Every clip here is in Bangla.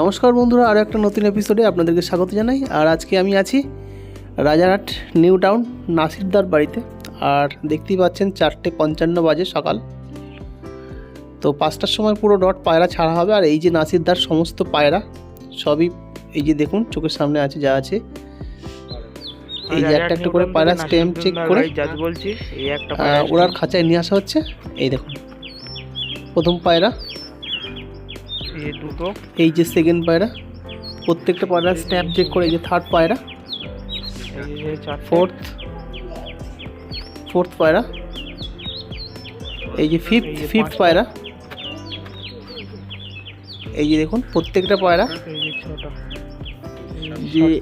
নমস্কার বন্ধুরা আরও একটা নতুন এপিসোডে আপনাদেরকে স্বাগত জানাই। আর আজকে আমি আছি রাজারহাট নিউ টাউন নাসিরদার বাড়িতে। আর দেখতেই পাচ্ছেন চারটে পঞ্চান্ন বাজে সকাল। তো পাঁচটার সময় পুরো ডট পায়রা ছাড়া হবে আর এই যে নাসিরদার সমস্ত পায়রা সবই এই যে দেখুন চোখের সামনে আছে যা আছে। এই যে একটা একটা করে পায়রা স্ট্যাম্প চেক করে ওনার খাঁচায় নিয়ে আসা হচ্ছে। এই দেখুন প্রথম পায়রা। এই দুটো এই যে সেকেন্ড পায়রা প্রত্যেকটা পায়রা স্ট্যাম্প চেক করে এই যে থার্ড পায়রা। এই যে চার ফোর্থ ফোর্থ পায়রা। এই যে ফিফথ ফিফথ পায়রা। এই যে দেখুন প্রত্যেকটা পায়রা। যে।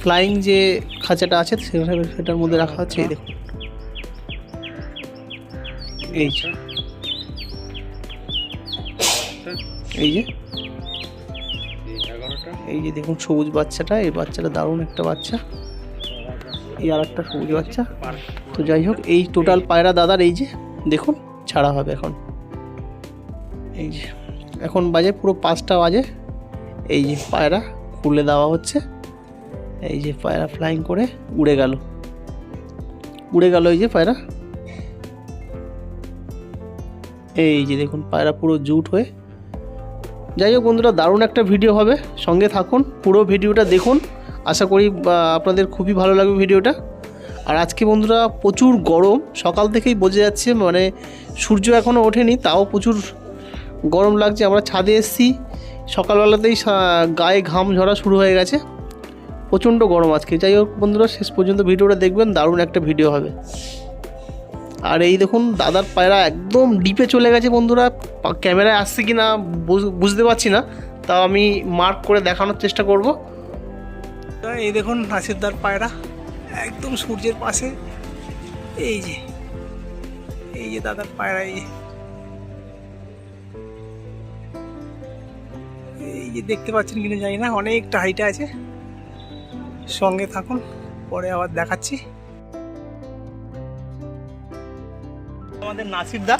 ফ্লাইং যে খাঁচাটা আছে সেটা সেটার মধ্যে রাখা হচ্ছে এই দেখুন। এই যে। এই যে। এই যে দেখুন সবুজ বাচ্চাটা, এই বাচ্চাটা দারুণ একটা বাচ্চা। এই আর একটা সবুজ বাচ্চা। তো যাই হোক, এই টোটাল পায়রা দাদার এই যে, দেখুন, ছাড়া হবে এখন। এই যে, এখন বাজে পুরো পাঁচটা বাজে। এই যে পায়রা খুলে দেওয়া হচ্ছে। এই যে পায়রা ফ্লাইং করে উড়ে গেল। উড়ে গেল এই যে পায়রা। এই যে দেখুন, পায়রা পুরো জুট হয়ে যাই হোক বন্ধুরা, দারুণ একটা ভিডিও হবে। সঙ্গে থাকুন, পুরো ভিডিওটা দেখুন। আশা করি আপনাদের খুবই ভালো লাগবে ভিডিওটা আর আজকে বন্ধুরা, প্রচুর গরম। সকাল থেকেই বোঝা যাচ্ছে মানে সূর্য এখনও ওঠেনি, তাও প্রচুর গরম লাগছে। আমরা ছাদে এসেছি। সকালবেলাতেই গায়ে ঘাম ঝরা শুরু হয়ে গেছে। প্রচণ্ড গরম আজকে। যাই হোক বন্ধুরা, শেষ পর্যন্ত ভিডিওটা দেখবেন, দারুণ একটা ভিডিও হবে। আর এই দেখুন, দাদার পায়রা একদম ডিপে চলে গেছে বন্ধুরা। ক্যামেরায় আসছে কি না বুঝ- বুঝতে পারছি না। তাও আমি মার্ক করে দেখানোর চেষ্টা করব। এই দেখুন, নাসিরদার পায়রা। একদম সূর্যের পাশে। এই যে এই যে দাদার পায়রা, এই এই যে দেখতে পাচ্ছেন কিনা জানি না, অনেকটা হাইটে আছে। সঙ্গে থাকুন, পরে আবার দেখাচ্ছি। আমাদের নাসির দা।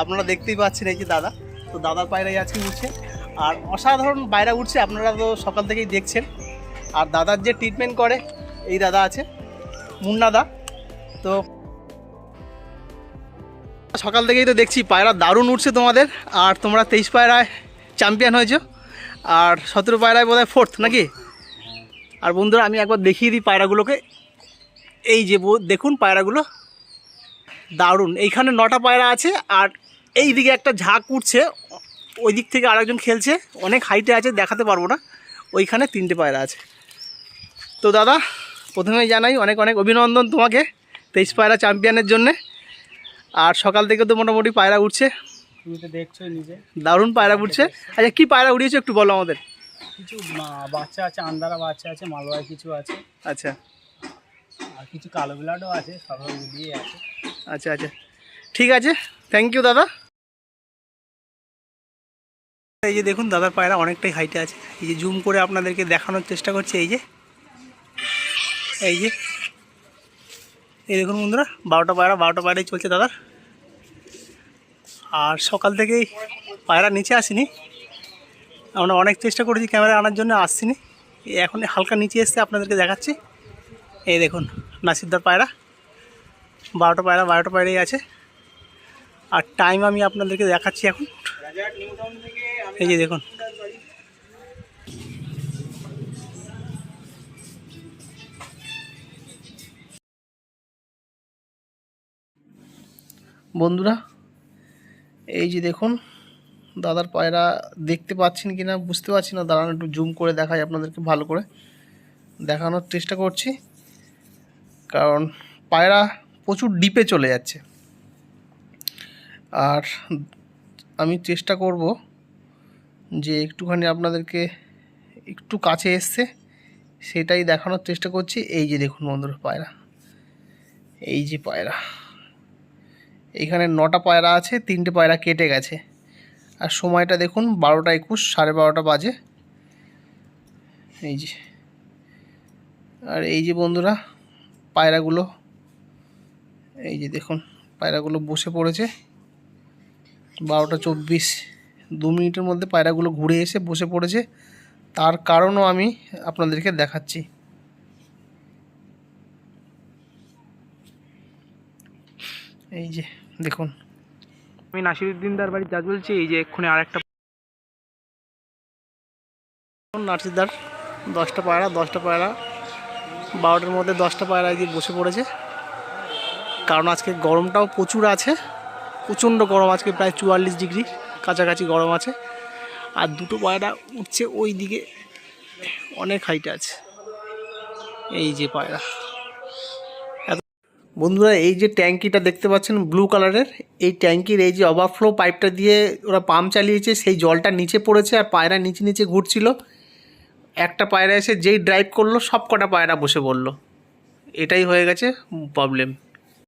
আপনারা দেখতেই পাচ্ছেন এই যে দাদা। তো দাদার পায়রাই আজকে উঠছে। আর অসাধারণ পায়রা উঠছে, আপনারা তো সকাল থেকেই দেখছেন। আর দাদার যে ট্রিটমেন্ট করে, এই দাদা আছে, মুন্না দা। তো সকাল থেকেই তো দেখছি, পায়রা দারুণ উঠছে তোমাদের। আর তোমরা তেইশ পায়রায় চ্যাম্পিয়ন হয়েছো। আর সতেরো পায়রায় বোধহয় ফোর্থ নাকি? আর বন্ধুরা, আমি একবার দেখিয়ে দিই পায়রাগুলোকে। এই যে দেখুন পায়রাগুলো। দারুণ। এইখানে নটা পায়রা আছে আর এই দিকে একটা ঝাঁক উঠছে। ওই দিক থেকে আরেকজন খেলছে। অনেক হাইটে আছে দেখাতে পারব না। ওইখানে তিনটে পায়রা আছে। তো দাদা প্রথমেই জানাই অনেক অনেক অভিনন্দন তোমাকে তেইশ পায়রা চ্যাম্পিয়নের জন্যে। আর সকাল থেকে তো মোটামুটি পায়রা উঠছে। তুমি তো দেখছ নিজে। দারুণ পায়রা উঠছে। আচ্ছা কী পায়রা উড়িয়েছো একটু বলো আমাদের? কিছু বাচ্চা আছে আন্দারা বাচ্চা আছে মালবাই কিছু আছে। আচ্ছা। আর কিছু কালো বিলাডও আছে সব মিলিয়ে আছে। আচ্ছা আচ্ছা। ঠিক আছে। থ্যাংক ইউ দাদা। এই যে দেখুন, দাদার পায়রা অনেকটাই হাইটে আছে। এই যে জুম করে আপনাদেরকে দেখানোর চেষ্টা করছে, এই যে। এই যে। এই দেখুন বন্ধুরা, বারোটা পায়রা, বারোটা পায়রাই চলছে দাদার। আর সকাল থেকেই পায়রা নিচে আসেনি। আমরা অনেক চেষ্টা করেছি ক্যামেরা আনার জন্য আসছিনি এখন হালকা নিচে এসছে আপনাদেরকে দেখাচ্ছি। এই দেখুন, নাসিরদার পায়রা। বারোটা পায়রা, বারোটা পায়রাই আছে। আর টাইম আমি আপনাদেরকে দেখাচ্ছি এখন। এই যে দেখুন। বন্ধুরা, এই যে দেখুন, দাদার পায়রা দেখতে পাচ্ছেন কি না বুঝতে পারছি না। দাঁড়ানো, একটু জুম করে দেখাই আপনাদেরকে ভালো করে। দেখানোর চেষ্টা করছি। কারণ পায়রা প্রচুর ডিপে চলে যাচ্ছে। আর আমি চেষ্টা করব যে একটুখানি আপনাদেরকে একটু কাছে এসছে সেটাই দেখানোর চেষ্টা করছি। এই যে দেখুন বন্ধুরা পায়রা, এই যে পায়রা এইখানে নটা পায়রা আছে, তিনটে পায়রা কেটে গেছে। আর সময়টা দেখুন বারোটা একুশ, সাড়ে বারোটা বাজে। এই যে, আর এই যে বন্ধুরা পায়রাগুলো এই যে দেখুন, পায়রাগুলো বসে পড়েছে। বারোটা চব্বিশ, দু মিনিটের মধ্যে পায়রাগুলো ঘুরে এসে বসে পড়েছে। তার কারণও আমি আপনাদেরকে দেখাচ্ছি। এই যে দেখুন। আমি নাসিরুদ্দিনদার বাড়ি যা বলছি, এই যে এক্ষুনি আর একটা নাসিরদার দশটা পায়রা দশটা পায়রা, বারোটার মধ্যে দশটা পায়রা দিয়ে বসে পড়েছে। কারণ আজকে গরমটাও প্রচুর আছে, প্রচণ্ড গরম আজকে প্রায় চুয়াল্লিশ ডিগ্রি, কাছাকাছি গরম আছে। আর দুটো পায়রা উঠছে ওই দিকে, অনেক হাইটে আছে। এই যে পায়রা বন্ধুরা, এই যে ট্যাঙ্কিটা দেখতে পাচ্ছেন ব্লু কালারের এই ট্যাঙ্কির এই যে ওভারফ্লো পাইপটা দিয়ে ওরা পাম্প চালিয়েছে, সেই জলটা নিচে পড়েছে আর পায়রা নিচে নিচে ঘুরছিল। একটা পায়রা এসে যেই ড্রাইভ করল সব কটা পায়রা বসে পড়ল। এটাই হয়ে গেছে প্রবলেম